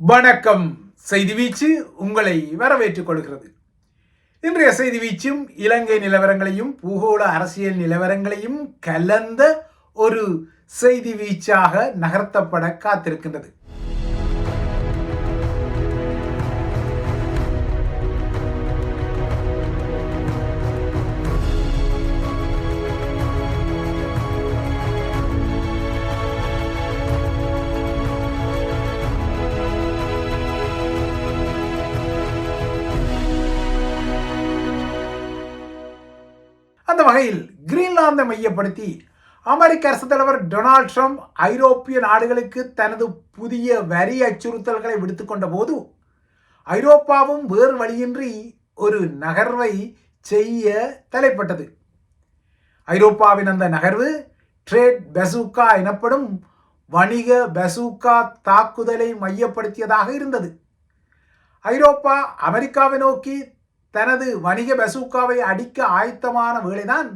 வணக்கம். செய்தி வீச்சு உங்களை வரவேற்றுக் கொள்கிறது. இன்றைய செய்தி வீச்சும் இலங்கை நிலவரங்களையும் பூகோள அரசியல் நிலவரங்களையும் கலந்த ஒரு செய்தி வீச்சாக நகர்த்தப்பட காத்திருக்கின்றது. அந்த வகையில் கிரீன்லாந்தை மையப்படுத்தி அமெரிக்க அரசு தலைவர் டொனால்ட் ட்ரம்ப் ஐரோப்பிய நாடுகளுக்கு தனது புதிய வரி அச்சுறுத்தல்களை விடுத்துக்கொண்ட போது ஐரோப்பாவும் வேறு வழியின்றி ஒரு நகர்வை செய்ய தலைப்பட்டது. ஐரோப்பாவின் அந்த நகர்வு ட்ரேட் பெசூக்கா எனப்படும் வணிக பெசூக்கா தாக்குதலை மையப்படுத்தியதாக இருந்தது. ஐரோப்பா அமெரிக்காவை நோக்கி தனது வணிக பெசூக்காவை அடிக்க ஆயத்தமான வேளைதான்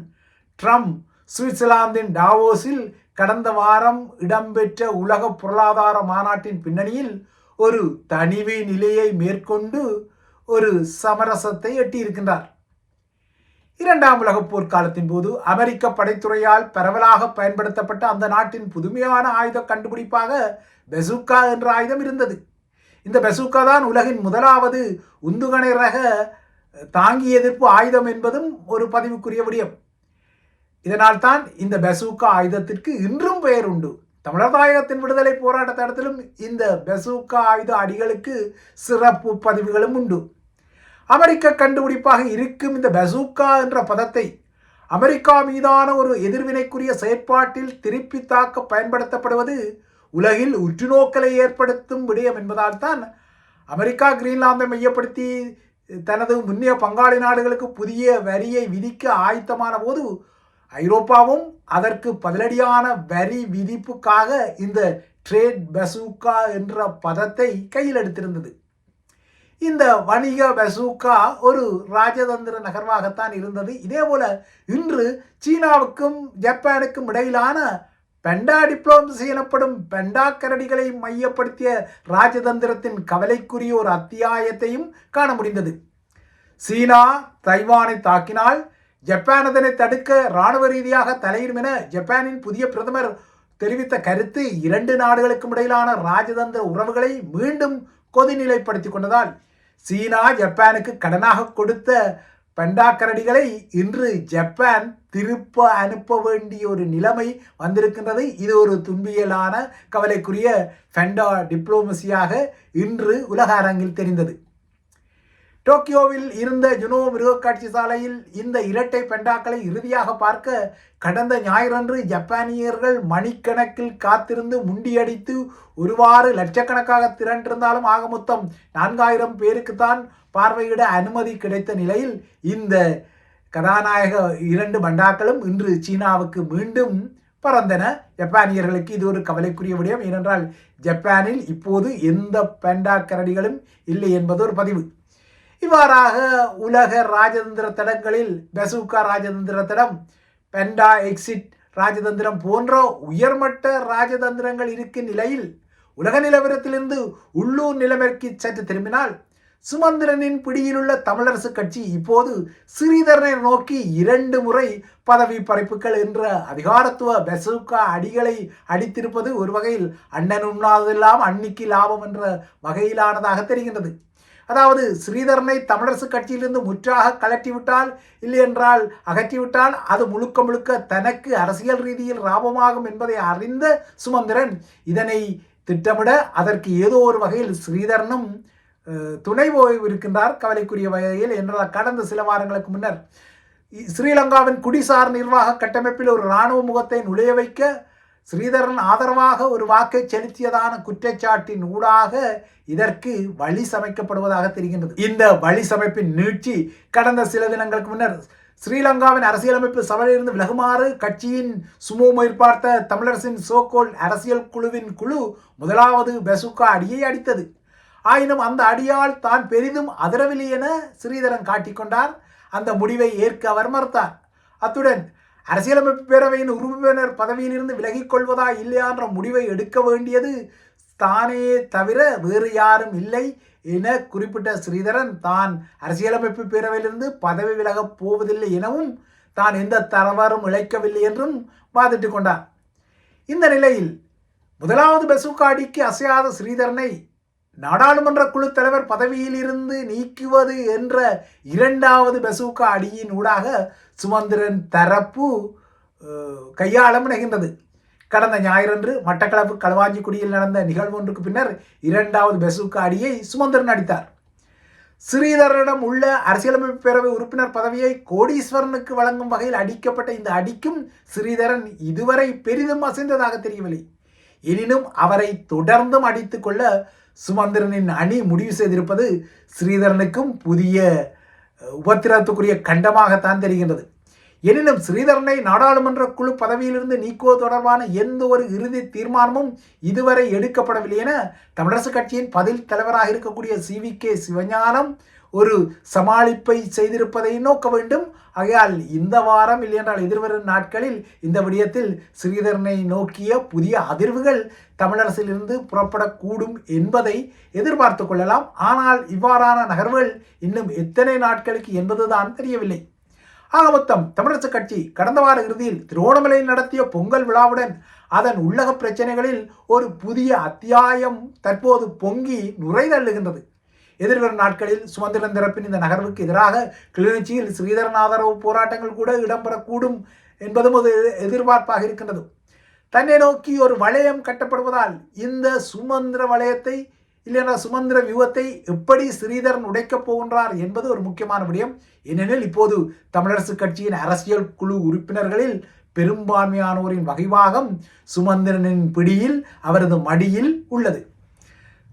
ட்ரம்ப் சுவிட்சர்லாந்தின் டாவோஸில் கடந்த வாரம் இடம்பெற்ற உலக பொருளாதார மாநாட்டின் பின்னணியில் ஒரு தனிவு நிலையை மேற்கொண்டு ஒரு சமரசத்தை எட்டியிருக்கின்றார். இரண்டாம் உலகப் போர்க்காலத்தின் போது அமெரிக்க படைத்துறையால் பரவலாக பயன்படுத்தப்பட்ட அந்த நாட்டின் புதுமையான ஆயுத கண்டுபிடிப்பாக பெசுக்கா என்ற ஆயுதம் இருந்தது. இந்த பெசுக்கா தான் உலகின் முதலாவது உந்துகணை ரக தாங்கி எதிர்ப்பு ஆயுதம் என்பதும் ஒரு பதிவுக்குரிய விடயம். இதனால் தான் இந்த பெசூக்கா ஆயுதத்திற்கு இன்றும் பெயர் உண்டு தமிழர் தாயகத்தின் விடுதலை போராட்ட தடத்திலும் இந்த பெசூக்கா ஆயுத அடிகளுக்கு சிறப்பு பதிவுகளும் உண்டு. அமெரிக்க கண்டுபிடிப்பாக இருக்கும் இந்த பெசூக்கா என்ற பதத்தை அமெரிக்கா மீதான ஒரு எதிர்வினைக்குரிய செயற்பாட்டில் திருப்பி தாக்க பயன்படுத்தப்படுவது உலகில் உற்றுநோக்கலை ஏற்படுத்தும் விடயம் என்பதால் தான் அமெரிக்கா கிரீன்லாந்தை மையப்படுத்தி தனது முன்னைய பங்காளி நாடுகளுக்கு புதிய வரியை விதிக்க ஆயத்தமான போது ஐரோப்பாவும் அதற்கு பதிலடியான வரி விதிப்புக்காக இந்த ட்ரேட் பெசூக்கா என்ற பதத்தை கையில் எடுத்திருந்தது. இந்த வணிக பெசூக்கா ஒரு ராஜதந்திர நகர்வாகத்தான் இருந்தது. இதே போல இன்று சீனாவுக்கும் ஜப்பானுக்கும் இடையிலான பெண்டா டிப்ளோமசி எனப்படும் பெண்டா கரடிகளை மையப்படுத்திய ராஜதந்திரத்தின் கவலைக்குரிய ஒரு அத்தியாயத்தையும் காண முடிந்தது. சீனா தைவானை தாக்கினால் ஜப்பான் அதனை தடுக்க இராணுவ ரீதியாக தலையிடும் என ஜப்பானின் புதிய பிரதமர் தெரிவித்த கருத்து இரண்டு நாடுகளுக்கும் இடையிலான ராஜதந்திர உறவுகளை மீண்டும் கொதிநிலைப்படுத்தி கொண்டதால் சீனா ஜப்பானுக்கு கடனாக கொடுத்த பெண்டாக்கரடிகளை இன்று ஜப்பான் திருப்ப அனுப்ப வேண்டிய ஒரு நிலைமை வந்திருக்கின்றது. இது ஒரு துன்பியலான கவலைக்குரிய ஃபெண்டா டிப்ளோமசியாக இன்று உலக அரங்கில் தெரிந்தது. டோக்கியோவில் இருந்த ஜுனோ மிருகக்காட்சி சாலையில் இந்த இரட்டை பெண்டாக்களை இறுதியாக பார்க்க கடந்த ஞாயிறன்று ஜப்பானியர்கள் மணிக்கணக்கில் காத்திருந்து முண்டியடித்து ஒருவாறு லட்சக்கணக்காக திரண்டிருந்தாலும் ஆக மொத்தம் நான்காயிரம் பேருக்குத்தான் பார்வையிட அனுமதி கிடைத்த நிலையில் இந்த கதாநாயக இரண்டு பண்டாக்களும் இன்று சீனாவுக்கு மீண்டும் பறந்தன. ஜப்பானியர்களுக்கு இது ஒரு கவலைக்குரிய விடயம். ஏனென்றால் ஜப்பானில் இப்போது எந்த பெண்டா கரடிகளும் இல்லை என்பது ஒரு பதிவு. இவ்வாறாக உலக ராஜதந்திர தடங்களில் பெசூக்கா ராஜதந்திர தடம் பெண்டா எக்ஸிட் ராஜதந்திரம் போன்ற உயர்மட்ட ராஜதந்திரங்கள் இருக்கும் நிலையில் உலக நிலவரத்திலிருந்து உள்ளூர் நிலைமைக்கு சற்று திரும்பினால் சுமந்திரனின் பிடியிலுள்ள தமிழரசு கட்சி இப்போது ஸ்ரீதரனை நோக்கி இரண்டு முறை பதவி பறிப்புகள் என்ற அதிகாரத்துவ பெசூக்கா அடிகளை அடித்திருப்பது ஒரு வகையில் அண்ணன் உண்ணாதெல்லாம் அன்னிக்கு லாபம் என்ற வகையிலானதாக தெரிகின்றது. அதாவது ஸ்ரீதரனை தமிழரசு கட்சியிலிருந்து முற்றாக கலட்டிவிட்டால் இல்லை என்றால் அகற்றிவிட்டால் அது முழுக்க முழுக்க தனக்கு அரசியல் ரீதியில் லாபமாகும் என்பதை அறிந்த சுமந்திரன் இதனை திட்டமிட அதற்கு ஏதோ ஒரு வகையில் ஸ்ரீதரனும் துணை இருக்கின்றார் கவலைக்குரிய வகையில் என்றால் கடந்த சில வாரங்களுக்கு முன்னர். ஸ்ரீலங்காவின் குடிசார் நிர்வாக கட்டமைப்பில் ஒரு இராணுவ முகத்தை நுழைய வைக்க ஸ்ரீதரன் ஆதரவாக ஒரு வாக்கை செலுத்தியதான குற்றச்சாட்டின் ஊடாக இதற்கு வழி சமைக்கப்படுவதாக தெரிகின்றது. இந்த வழி சமைப்பின் நீட்சி கடந்த சில தினங்களுக்கு முன்னர் ஸ்ரீலங்காவின் அரசியலமைப்பு சபையிலிருந்து விலகுமாறு கட்சியின் சுமோ பார்த்த தமிழரசின் சோகோல் அரசியல் குழுவின் குழு முதலாவது பெசுக்கா அடியை அடித்தது. ஆயினும் அந்த அடியால் தான் பெரிதும் அதிரவில்லை என ஸ்ரீதரன் காட்டிக்கொண்டார். அந்த முடிவை ஏற்க அவர் மறுத்தார். அத்துடன் அரசியலமைப்பு பேரவையின் உறுப்பினர் பதவியிலிருந்து விலகிக் கொள்வதா இல்லையா என்ற முடிவை எடுக்க வேண்டியது தானே தவிர வேறு யாரும் இல்லை என குறிப்பிட்ட ஸ்ரீதரன் தான் அரசியலமைப்பு பேரவையிலிருந்து பதவி விலகப் போவதில்லை எனவும் தான் எந்த தரவரும் இழைக்கவில்லை என்றும் வாதிட்டு கொண்டார். இந்த நிலையில் முதலாவது பெசுக்காடிக்கு அசையாத ஸ்ரீதரனை நாடாளுமன்ற குழு தலைவர் பதவியில் இருந்து நீக்குவது என்ற இரண்டாவது பெசூக்கா அடியின் ஊடாக சுமந்திரன் தரப்பு கையாள முனைகின்றது கடந்த ஞாயிறன்று மட்டக்களப்பு களவாஞ்சிக்குடியில் நடந்த நிகழ்வு ஒன்றுக்கு பின்னர் இரண்டாவது பெசூக்கா அடியை சுமந்திரன் அடித்தார். ஸ்ரீதரனிடம் உள்ள அரசியலமைப்பு பேரவை உறுப்பினர் பதவியை கோடீஸ்வரனுக்கு வழங்கும் வகையில் அடிக்கப்பட்ட இந்த அடிக்கும் ஸ்ரீதரன் இதுவரை பெரிதும் அசைந்ததாக தெரியவில்லை. எனினும் அவரை தொடர்ந்தும் அடித்துக்கொள்ள சுமந்திரனின் அணி முடிவு செய்திருப்பது ஸ்ரீதரனுக்கும் புதிய உபத்திரத்துக்குரிய கண்டமாகத்தான் தெரிகின்றது. எனினும் ஸ்ரீதரனை நாடாளுமன்ற குழு பதவியிலிருந்து நீக்குவது தொடர்பான எந்த ஒரு இறுதி தீர்மானமும் இதுவரை எடுக்கப்படவில்லை என தமிழரசு கட்சியின் பதில் தலைவராக இருக்கக்கூடிய சி வி கே சிவஞானம் ஒரு சமாளிப்பை செய்திருப்பதை நோக்க வேண்டும். ஆகையால் இந்த வாரம் இல்லையென்றால் எதிர்வரும் நாட்களில் இந்த விடயத்தில் ஸ்ரீதரனை நோக்கிய புதிய அதிர்வுகள் தமிழரசிலிருந்து புறப்படக்கூடும் என்பதை எதிர்பார்த்து கொள்ளலாம். ஆனால் இவ்வாறான நகர்வுகள் இன்னும் எத்தனை நாட்களுக்கு என்பதுதான் தெரியவில்லை. ஆக மொத்தம் தமிழரசு கட்சி கடந்த வார இறுதியில் திருவோணமலையில் நடத்திய பொங்கல் விழாவுடன் அதன் உள்ளக பிரச்சனைகளில் ஒரு புதிய அத்தியாயம் தற்போது பொங்கி நுரைதள்ளுகின்றது எதிர்வரும் நாட்களில் சுமந்திரன் தரப்பின் இந்த நகர்வுக்கு எதிராக கிளிநொச்சியில் ஸ்ரீதரன் ஆதரவு போராட்டங்கள் கூட இடம்பெறக்கூடும் என்பதும் ஒரு எதிர்பார்ப்பாக இருக்கின்றது. தன்னை நோக்கி ஒரு வளையம் கட்டப்படுவதால் இந்த சுமந்திர வளையத்தை இல்லைன்னா சுமந்திர வியூகத்தை எப்படி ஸ்ரீதரன் உடைக்கப் போகின்றார் என்பது ஒரு முக்கியமான விடயம். ஏனெனில் இப்போது தமிழரசு கட்சியின் அரசியல் குழு உறுப்பினர்களில் பெரும்பான்மையானோரின் வகைவாகம் சுமந்திரனின் பிடியில் அவரது மடியில் உள்ளது.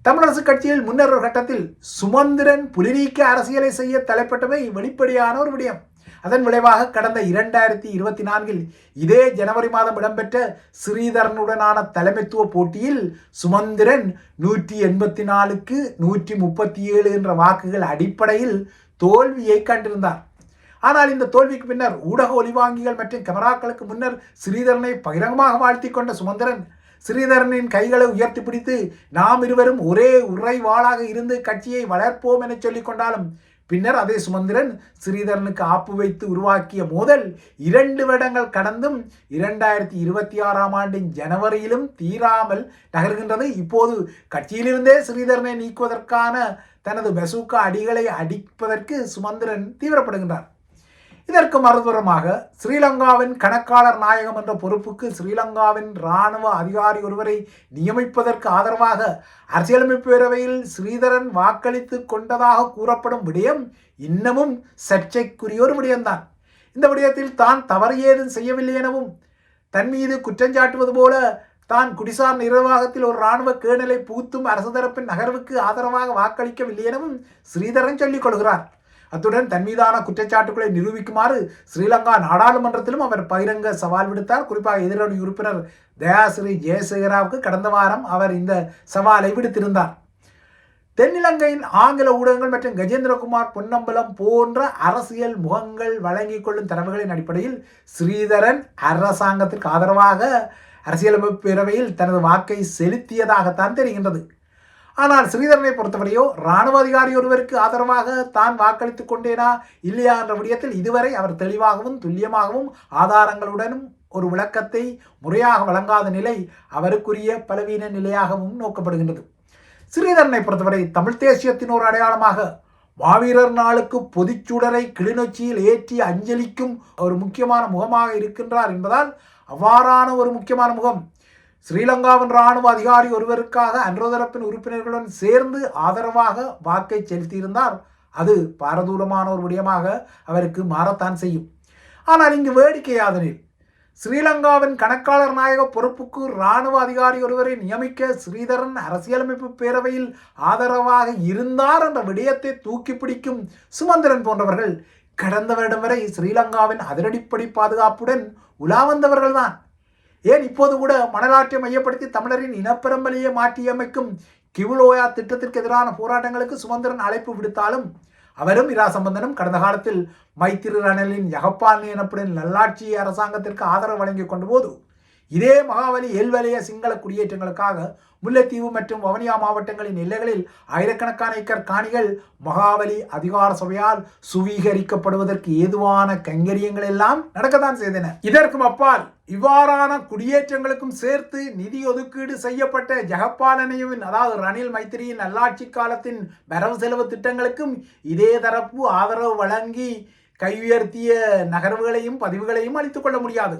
தமிழரசு கட்சியில் முன்னர் ஒரு கட்டத்தில் சுமந்திரன் புலிநீக்க அரசியலை செய்ய தலைப்பட்டவை வெளிப்படையான ஒரு விடயம். அதன் விளைவாக கடந்த இரண்டாயிரத்தி இருபத்தி நான்கில் இதே ஜனவரி மாதம் இடம்பெற்ற ஸ்ரீதரனுடனான தலைமைத்துவ போட்டியில் சுமந்திரன் நூற்றி எண்பத்தி நாலுக்கு நூற்றி முப்பத்தி ஏழு என்ற வாக்குகள் அடிப்படையில் தோல்வியை கண்டிருந்தார். ஆனால் இந்த தோல்விக்கு பின்னர் ஊடக ஒலிவாங்கிகள் மற்றும் கேமராக்களுக்கு முன்னர் ஸ்ரீதரனை பகிரங்கமாக வாழ்த்தி கொண்ட சுமந்திரன் ஸ்ரீதரனின் கைகளை உயர்த்தி பிடித்து நாம் இருவரும் ஒரே உறைவாளாக இருந்து கட்சியை வளர்ப்போம் என சொல்லிக் கொண்டாலும் பின்னர் அதே சுமந்திரன் ஸ்ரீதரனுக்கு ஆப்பு வைத்து உருவாக்கிய மோதல் இரண்டு வருடங்கள் கடந்தும் இரண்டாயிரத்தி இருபத்தி ஆறாம் ஆண்டின் ஜனவரியிலும் தீராமல் நகர்கின்றது. இப்போது கட்சியிலிருந்தே ஸ்ரீதரனை நீக்குவதற்கான தனது பெசூக்கா அடிகளை அடிப்பதற்கு சுமந்திரன் தீவிரப்படுகின்றார். இதற்கு மறுபுறமாக ஸ்ரீலங்காவின் கணக்காளர் நாயகம் என்ற பொறுப்புக்கு ஸ்ரீலங்காவின் இராணுவ அதிகாரி ஒருவரை நியமிப்பதற்கு ஆதரவாக அரசியலமைப்பு பேரவையில் ஸ்ரீதரன் வாக்களித்து கொண்டதாக கூறப்படும் விடயம் இன்னமும் சர்ச்சைக்குரிய ஒரு விடயம்தான். இந்த விடயத்தில் தான் தவறு ஏதும் செய்யவில்லை எனவும் தன் மீது குற்றஞ்சாட்டுவது போல தான் குடிசார் நிர்வாகத்தில் ஒரு இராணுவ கேணலை பூத்தும் அரசு தரப்பின் நகர்வுக்கு ஆதரவாக வாக்களிக்கவில்லை எனவும் ஸ்ரீதரன் சொல்லிக் கொள்கிறார். அத்துடன் தன் மீதான குற்றச்சாட்டுகளை நிரூபிக்குமாறு ஸ்ரீலங்கா நாடாளுமன்றத்திலும் அவர் பகிரங்க சவால் விடுத்தார். குறிப்பாக எதிரணி உறுப்பினர் தயாசிறி ஜெயசேகராவுக்கு கடந்த வாரம் அவர் இந்த சவாலை விடுத்திருந்தார். தென்னிலங்கையின் ஆங்கில ஊடகங்கள் மற்றும் கஜேந்திரகுமார் பொன்னம்பலம் போன்ற அரசியல் முகங்கள் வழங்கிக் கொள்ளும் தரவுகளின் அடிப்படையில் ஸ்ரீதரன் அரசாங்கத்திற்கு ஆதரவாக அரசியலமைப்பு பேரவையில் தனது வாக்கை செலுத்தியதாகத்தான் தெரிகின்றது. ஆனால் ஸ்ரீதரனை பொறுத்தவரையோ இராணுவ அதிகாரி ஒருவருக்கு ஆதரவாக தான் வாக்களித்துக் கொண்டேனா இல்லையா என்ற விடயத்தில் இதுவரை அவர் தெளிவாகவும் துல்லியமாகவும் ஆதாரங்களுடனும் ஒரு விளக்கத்தை முறையாக வழங்காத நிலை அவருக்குரிய பலவீன நிலையாகவும் நோக்கப்படுகின்றது. ஸ்ரீதரனை பொறுத்தவரை தமிழ் தேசியத்தின் ஒரு அடையாளமாக மாவீரர் நாளுக்கு பொதுச்சுடரை கிளிநொச்சியில் ஏற்றி அஞ்சலிக்கும் ஒரு முக்கியமான முகமாக இருக்கின்றார் என்பதால் அவ்வாறான ஒரு முக்கியமான முகம் ஸ்ரீலங்காவின் இராணுவ அதிகாரி ஒருவருக்காக அன்றோதரப்பின் உறுப்பினர்களுடன் சேர்ந்து ஆதரவாக வாக்கை செலுத்தியிருந்தார். அது பாரதூரமான ஒரு விடயமாக அவருக்கு மாறத்தான் செய்யும். ஆனால் இங்கு வேடிக்கையாதனில் ஸ்ரீலங்காவின் கணக்காளர் நாயக பொறுப்புக்கு இராணுவ அதிகாரி ஒருவரை நியமிக்க ஸ்ரீதரன் அரசியலமைப்பு பேரவையில் ஆதரவாக இருந்தார் என்ற விடயத்தை தூக்கி பிடிக்கும் சுமந்திரன் போன்றவர்கள் கடந்த வருடம் வரை ஸ்ரீலங்காவின் அதிரடிப்படி பாதுகாப்புடன் உலா வந்தவர்கள்தான். ஏன் இப்போது கூட மணலாற்றை மையப்படுத்தி தமிழரின் இனப்பெரும்பலையை மாற்றியமைக்கும் கிவுலோயா திட்டத்திற்கு எதிரான போராட்டங்களுக்கு சுமந்திரன் அழைப்பு விடுத்தாலும் அவரும் இரா சம்பந்தனும் கடந்த காலத்தில் மைத்திரு ரணலின் யகப்பாலினி எனப்படும் நல்லாட்சி அரசாங்கத்திற்கு ஆதரவு வழங்கி கொண்ட போது இதே மகாவலி எல்வலய சிங்கள குடியேற்றங்களுக்காக முல்லைத்தீவு மற்றும் வவனியா மாவட்டங்களின் எல்லைகளில் ஆயிரக்கணக்கான ஏக்கர் காணிகள் மகாவலி அதிகார சபையால் சுவீகரிக்கப்படுவதற்கு ஏதுவான கைங்கரியங்கள் எல்லாம் நடக்கத்தான் செய்தன. இதற்கும் அப்பால் இவ்வாறான குடியேற்றங்களுக்கும் சேர்த்து நிதி ஒதுக்கீடு செய்யப்பட்ட ஜெகப்பாலனையுவின் அதாவது ரணில் மைத்திரியின் நல்லாட்சி காலத்தின் வரவு செலவு திட்டங்களுக்கும் இதே தரப்பு ஆதரவு வழங்கி கை உயர்த்திய நகர்வுகளையும் பதிவுகளையும் அளித்துக் கொள்ள முடியாது.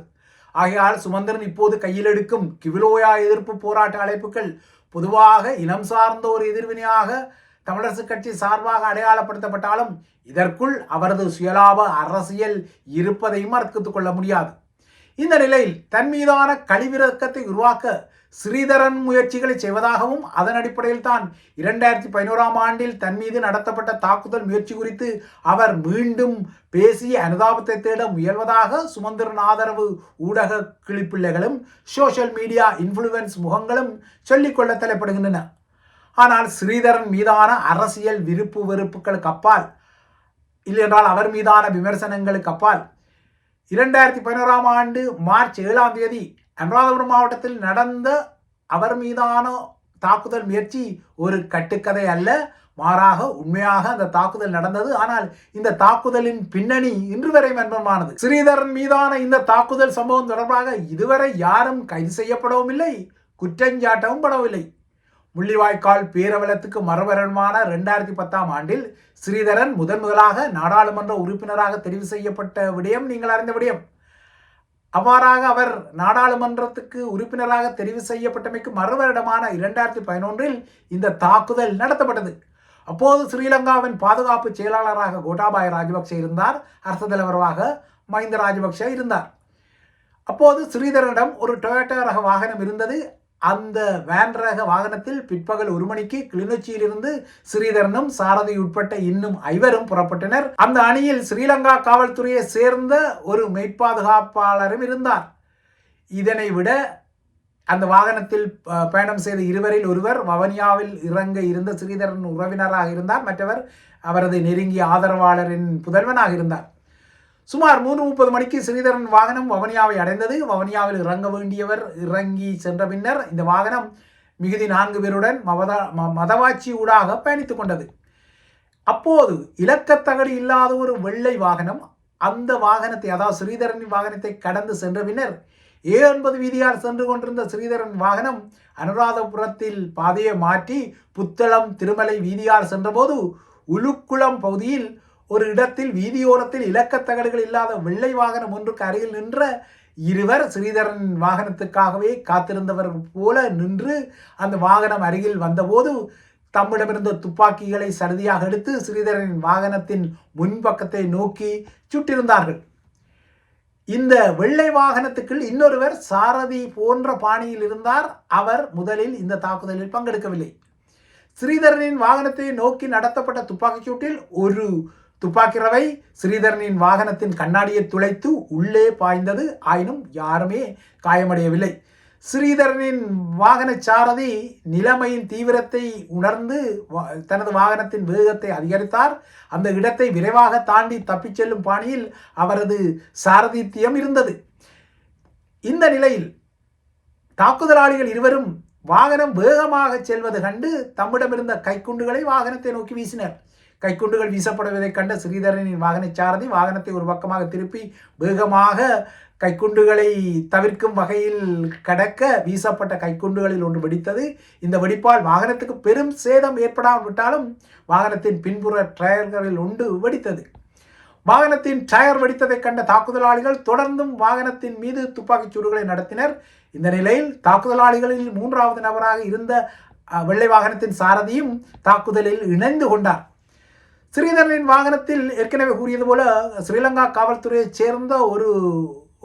ஆகையால் சுமந்திரன் இப்போது கையில் எடுக்கும் கிவிலோயா எதிர்ப்பு போராட்ட அழைப்புகள் பொதுவாக இனம் சார்ந்த ஒரு எதிர்வினையாக தமிழரசு கட்சி சார்பாக அடையாளப்படுத்தப்பட்டாலும் இதற்குள் அவரது சுயலாப அரசியல் இருப்பதையும் மறுத்துக் கொள்ள முடியாது. இந்த நிலையில் தன் மீதான கழிவிறக்கத்தை உருவாக்க ஸ்ரீதரன் முயற்சிகளை செய்வதாகவும் அதன் அடிப்படையில் தான் இரண்டாயிரத்தி பதினோராம் ஆண்டில் தன் மீது நடத்தப்பட்ட தாக்குதல் முயற்சி குறித்து அவர் மீண்டும் பேசி அனுதாபத்தை தேட முயல்வதாக சுமந்திரன் ஆதரவு ஊடக கிளிப்பிள்ளைகளும் சோஷியல் மீடியா இன்ஃப்ளூயன்ஸ் முகங்களும் சொல்லிக்கொள்ள தலைப்படுகின்றன. ஆனால் ஸ்ரீதரன் மீதான அரசியல் விருப்பு வெறுப்புகளுக்கு அப்பால் இல்லையென்றால் அவர் மீதான விமர்சனங்களுக்கு அப்பால் இரண்டாயிரத்தி பதினோராம் ஆண்டு மார்ச் ஏழாம் தேதி அனுராதபுரம் மாவட்டத்தில் நடந்த அவர் மீதான தாக்குதல் முயற்சி ஒரு கட்டுக்கதை அல்ல. மாறாக உண்மையாக அந்த தாக்குதல் நடந்தது. ஆனால் இந்த தாக்குதலின் பின்னணி இன்று வரை மர்மமானது. ஸ்ரீதரன் மீதான இந்த தாக்குதல் சம்பவம் தொடர்பாக இதுவரை யாரும் கைது செய்யப்படவும் இல்லை குற்றஞ்சாட்டவும் படவில்லை. முள்ளிவாய்க்கால் பேரவலத்துக்கு மறுவரமான ரெண்டாயிரத்தி பத்தாம் ஆண்டில் ஸ்ரீதரன் முதன் முதலாக நாடாளுமன்ற உறுப்பினராக தெரிவு செய்யப்பட்ட விடயம் நீங்கள் அறிந்த விடயம். அவ்வாறாக அவர் நாடாளுமன்றத்துக்கு உறுப்பினராக தெரிவு செய்யப்பட்டமைக்கு மறுவரிடமான இரண்டாயிரத்தி பதினொன்றில் இந்த தாக்குதல் நடத்தப்பட்டது. அப்போது ஸ்ரீலங்காவின் பாதுகாப்பு செயலாளராக கோட்டாபாய ராஜபக்சே இருந்தார். அரசு தலைவராக மஹிந்த ராஜபக்சே இருந்தார். அப்போது ஸ்ரீதரனிடம் ஒரு டொயோட்டோ ரக வாகனம் இருந்தது. அந்த வேன் ரக வாகனத்தில் பிற்பகல் ஒரு மணிக்கு கிளிநொச்சியிலிருந்து ஸ்ரீதரனும் சாரதி உட்பட்ட இன்னும் ஐவரும் புறப்பட்டனர். அந்த அணியில் ஸ்ரீலங்கா காவல்துறையை சேர்ந்த ஒரு மெய்ப்பாதுகாப்பாளரும் இருந்தார். இதனை விட அந்த வாகனத்தில் பயணம் செய்த இருவரில் ஒருவர் வவனியாவில் இறங்க இருந்த ஸ்ரீதரன் உறவினராக இருந்தார். மற்றவர் அவரது நெருங்கிய ஆதரவாளரின் புதல்வனாக இருந்தார். சுமார் மூன்று முப்பது மணிக்கு ஸ்ரீதரன் வாகனம் வவனியாவை அடைந்தது. வவனியாவில் இறங்க வேண்டியவர் இறங்கி சென்ற பின்னர் இந்த வாகனம் மிகுதி நான்கு பேருடன் மவதா மதவாச்சி ஊடாக பயணித்துக் கொண்டது. அப்போது இலக்கத்தகடு இல்லாத ஒரு வெள்ளை வாகனம் அந்த வாகனத்தை அதாவது ஸ்ரீதரனின் வாகனத்தை கடந்து சென்ற பின்னர் ஏ ஒன்பது வீதியால் சென்று கொண்டிருந்த ஸ்ரீதரன் வாகனம் அனுராதபுரத்தில் பாதையை மாற்றி புத்தளம் திருமலை வீதியால் சென்றபோது உலுக்குளம் பகுதியில் ஒரு இடத்தில் வீதியோரத்தில் இலக்கத்தகடுகள் இல்லாத வெள்ளை வாகனம் ஒன்றுக்கு அருகில் நின்ற இருவர் ஸ்ரீதரன் வாகனத்துக்காகவே காத்திருந்தவர் போல நின்று அந்த வாகனம் அருகில் வந்தபோது தம்மிடமிருந்த துப்பாக்கிகளை சருதியாக எடுத்து ஸ்ரீதரனின் வாகனத்தின் முன்பக்கத்தை நோக்கி சுட்டிருந்தார்கள். இந்த வெள்ளை வாகனத்துக்குள் இன்னொருவர் சாரதி போன்ற பாணியில் இருந்தார். அவர் முதலில் இந்த தாக்குதலில் பங்கெடுக்கவில்லை. ஸ்ரீதரனின் வாகனத்தை நோக்கி நடத்தப்பட்ட துப்பாக்கிச் சூட்டில் ஒரு துப்பாக்கிரவை ஸ்ரீதரனின் வாகனத்தின் கண்ணாடியை துளைத்து உள்ளே பாய்ந்தது. ஆயினும் யாருமே காயமடையவில்லை. ஸ்ரீதரனின் வாகன சாரதி நிலைமையின் தீவிரத்தை உணர்ந்து தனது வாகனத்தின் வேகத்தை அதிகரித்தார். அந்த இடத்தை விரைவாக தாண்டி தப்பிச் செல்லும் பாணியில் அவரது சாரதித்தியம் இருந்தது. இந்த நிலையில் தாக்குதலாளிகள் இருவரும் வாகனம் வேகமாக செல்வது கண்டு தம்மிடமிருந்த கைக்குண்டுகளை வாகனத்தை நோக்கி வீசினர். கைக்குண்டுகள் வீசப்படுவதைக் கண்ட ஸ்ரீதரனின் வாகன சாரதி வாகனத்தை ஒரு பக்கமாக திருப்பி வேகமாக கைக்குண்டுகளை தவிர்க்கும் வகையில் கடக்க வீசப்பட்ட கைக்குண்டுகளில் ஒன்று வெடித்தது. இந்த வெடிப்பால் வாகனத்துக்கு பெரும் சேதம் ஏற்படாமல் விட்டாலும் வாகனத்தின் பின்புற டயர்களில் ஒன்று வெடித்தது. வாகனத்தின் டயர் வெடித்ததைக் கண்ட தாக்குதலாளிகள் தொடர்ந்தும் வாகனத்தின் மீது துப்பாக்கிச் சூடுகளை நடத்தினர். இந்த நிலையில் தாக்குதலாளிகளில் மூன்றாவது நபராக இருந்த வெள்ளை வாகனத்தின் சாரதியும் தாக்குதலில் இணைந்து கொண்டார். ஸ்ரீதரனின் வாகனத்தில் ஏற்கனவே கூறியது போல ஸ்ரீலங்கா காவல்துறையைச் சேர்ந்த ஒரு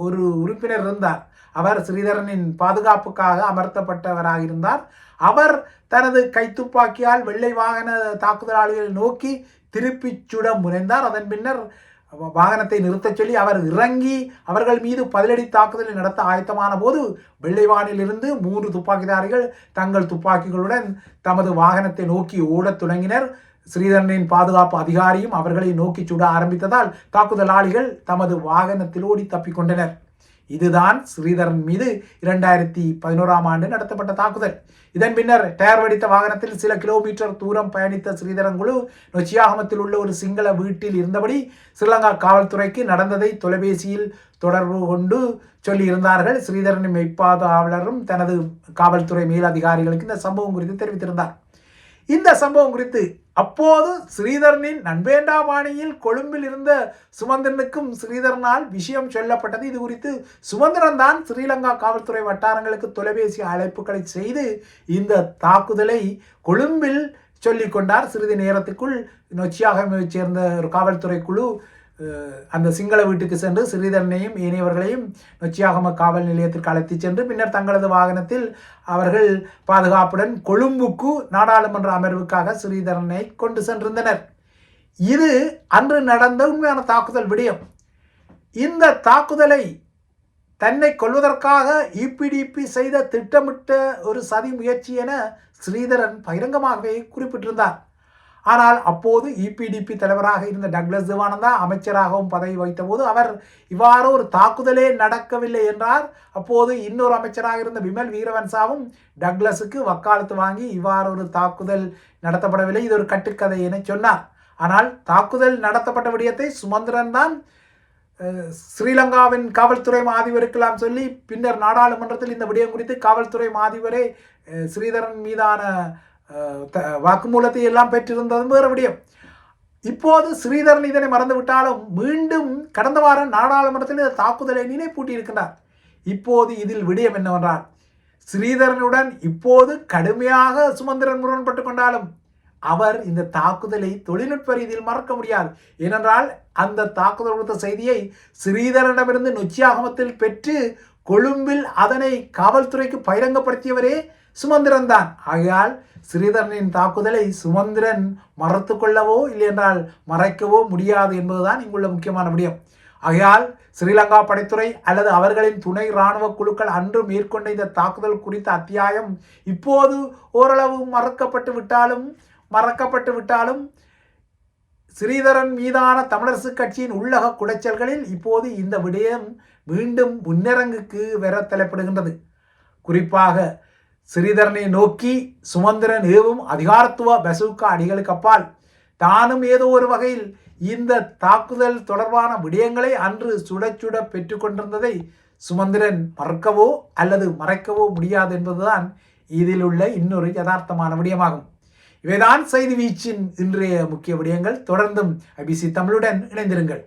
ஒரு உறுப்பினர் இருந்தார். அவர் ஸ்ரீதரனின் பாதுகாப்புக்காக அமர்த்தப்பட்டவராக இருந்தார் அவர் தனது கைத்துப்பாக்கியால் வெள்ளை வாகன தாக்குதலாளிகளை நோக்கி திருப்பிச் சுட முனைந்தார். அதன் பின்னர் வாகனத்தை நிறுத்தச் சொல்லி அவர் இறங்கி அவர்கள் மீது பதிலடி தாக்குதலை நடத்த ஆயத்தமான போது வெள்ளைவானிலிருந்து மூன்று துப்பாக்கிதாரிகள் தங்கள் துப்பாக்கிகளுடன் தமது வாகனத்தை நோக்கி ஓடத் தொடங்கினர். ஸ்ரீதரனின் பாதுகாப்பு அதிகாரியும் அவர்களை நோக்கி சுட ஆரம்பித்ததால் தாக்குதலாளிகள் தமது வாகனத்தில் ஓடி தப்பிக்கொண்டனர். இதுதான் ஸ்ரீதரன் மீது இரண்டாயிரத்தி பதினோராம் ஆண்டு நடத்தப்பட்ட தாக்குதல். இதன் பின்னர் டயர் வெடித்த வாகனத்தில் சில கிலோமீட்டர் தூரம் பயணித்த ஸ்ரீதரன் குழு நொச்சியாகமத்தில் உள்ள ஒரு சிங்கள வீட்டில் இருந்தபடி ஸ்ரீலங்கா காவல்துறைக்கு நடந்ததை தொலைபேசியில் தொடர்பு கொண்டு சொல்லியிருந்தார்கள். ஸ்ரீதரனின் மெய்ப்பாதாவலரும் தனது காவல்துறை மேலதிகாரிகளுக்கு இந்த சம்பவம் குறித்து தெரிவித்திருந்தார். இந்த சம்பவம் குறித்து அப்போது ஸ்ரீதரனின் நண்பேண்டாபாணியில் கொழும்பில் இருந்த சுமந்திரனுக்கும் ஸ்ரீதரனால் விஷயம் சொல்லப்பட்டது. இது குறித்து சுமந்திரன் தான் ஸ்ரீலங்கா காவல்துறை வட்டாரங்களுக்கு தொலைபேசி அழைப்புகளை செய்து இந்த தாக்குதலை கொழும்பில் சொல்லிக் கொண்டார் சிறிது நேரத்துக்குள் நொச்சியாக சேர்ந்த ஒரு காவல்துறை குழு அந்த சிங்கள வீட்டுக்கு சென்று ஸ்ரீதரனையும் ஏனையவர்களையும் நொச்சியாகம காவல் நிலையத்திற்கு அழைத்துச் சென்று பின்னர் தங்களது வாகனத்தில் அவர்கள் பாதுகாப்புடன் கொழும்புக்கு நாடாளுமன்ற அமர்வுக்காக ஸ்ரீதரனை கொண்டு சென்றிருந்தனர். இது அன்று நடந்த உண்மையான தாக்குதல் விடயம். இந்த தாக்குதலை தன்னை கொள்வதற்காக இபிடிபி செய்த திட்டமிட்ட ஒரு சதி முயற்சி என ஸ்ரீதரன் பகிரங்கமாகவே குறிப்பிட்டிருந்தார். ஆனால் அப்போது இபிடிபி தலைவராக இருந்த டக்ளஸ் திவானந்தா அமைச்சராகவும் பதவி வைத்தபோது அவர் இவ்வாறு ஒரு தாக்குதலே நடக்கவில்லை என்றார். அப்போது இன்னொரு அமைச்சராக இருந்த விமல் வீரவன்சாவும் டக்ளஸுக்கு வக்காலத்து வாங்கி இவ்வாறு ஒரு தாக்குதல் நடத்தப்படவில்லை. இது ஒரு கட்டுக்கதை என சொன்னார். ஆனால் தாக்குதல் நடத்தப்பட்ட விடயத்தை சுமந்திரன் தான் ஸ்ரீலங்காவின் காவல்துறை மாதிவருக்கெல்லாம் சொல்லி பின்னர் நாடாளுமன்றத்தில் இந்த விடயம் குறித்து காவல்துறை மாதிவரே ஸ்ரீதரன் மீதான வாக்குமூலத்தை எல்லாம் பெற்றிருந்ததும் வேறு விடயம். இப்போது ஸ்ரீதரன் இதனை மறந்துவிட்டாலும் மீண்டும் கடந்த வாரம் நாடாளுமன்றத்தில் இந்த தாக்குதலை நினைப்பூட்டியிருக்கிறார் இப்போது இதில் விடயம் என்னவென்றால் ஸ்ரீதரனுடன் இப்போது கடுமையாக சுமந்திரன் முரண்பட்டு கொண்டாலும் அவர் இந்த தாக்குதலை தொழில்நுட்ப ரீதியில் மறக்க முடியாது. ஏனென்றால் அந்த தாக்குதல் கொடுத்த செய்தியை ஸ்ரீதரனிடமிருந்து நொச்சியாகமத்தில் பெற்று கொழும்பில் அதனை காவல்துறைக்கு பகிரங்கப்படுத்தியவரே சுமந்திரன் தான் ஆகையால் ஸ்ரீதரனின் தாக்குதலை சுமந்திரன் மறத்து கொள்ளவோ இல்லை என்றால் மறைக்கவோ முடியாது என்பதுதான் இங்குள்ள முக்கியமான விடயம். ஆகையால் ஸ்ரீலங்கா படைத்துறை அல்லது அவர்களின் துணை இராணுவ குழுக்கள் அன்று மேற்கொண்ட இந்த தாக்குதல் குறித்த அத்தியாயம் இப்போது ஓரளவு மறக்கப்பட்டு விட்டாலும் மறக்கப்பட்டு விட்டாலும் ஸ்ரீதரன் மீதான தமிழரசு கட்சியின் உள்ளக குடைச்சல்களில் இப்போது இந்த விடயம் மீண்டும் முன்னரங்குக்கு வர தலைப்படுகின்றது. குறிப்பாக ஸ்ரீதரனை நோக்கி சுமந்திரன் ஏவும் அதிகாரத்துவ பசூக்கா அடிகளுக்கு அப்பால். தானும் ஏதோ ஒரு வகையில் இந்த தாக்குதல் தொடர்பான விடயங்களை அன்று சுட சுட பெற்றுக்கொண்டிருந்ததை சுமந்திரன் மறக்கவோ அல்லது மறைக்கவோ முடியாது என்பதுதான் இதில் உள்ள இன்னொரு யதார்த்தமான விடயமாகும். இவைதான் செய்தி வீச்சின் இன்றைய முக்கிய விடயங்கள். தொடர்ந்தும் ஐபிசி தமிழுடன் இணைந்திருங்கள்.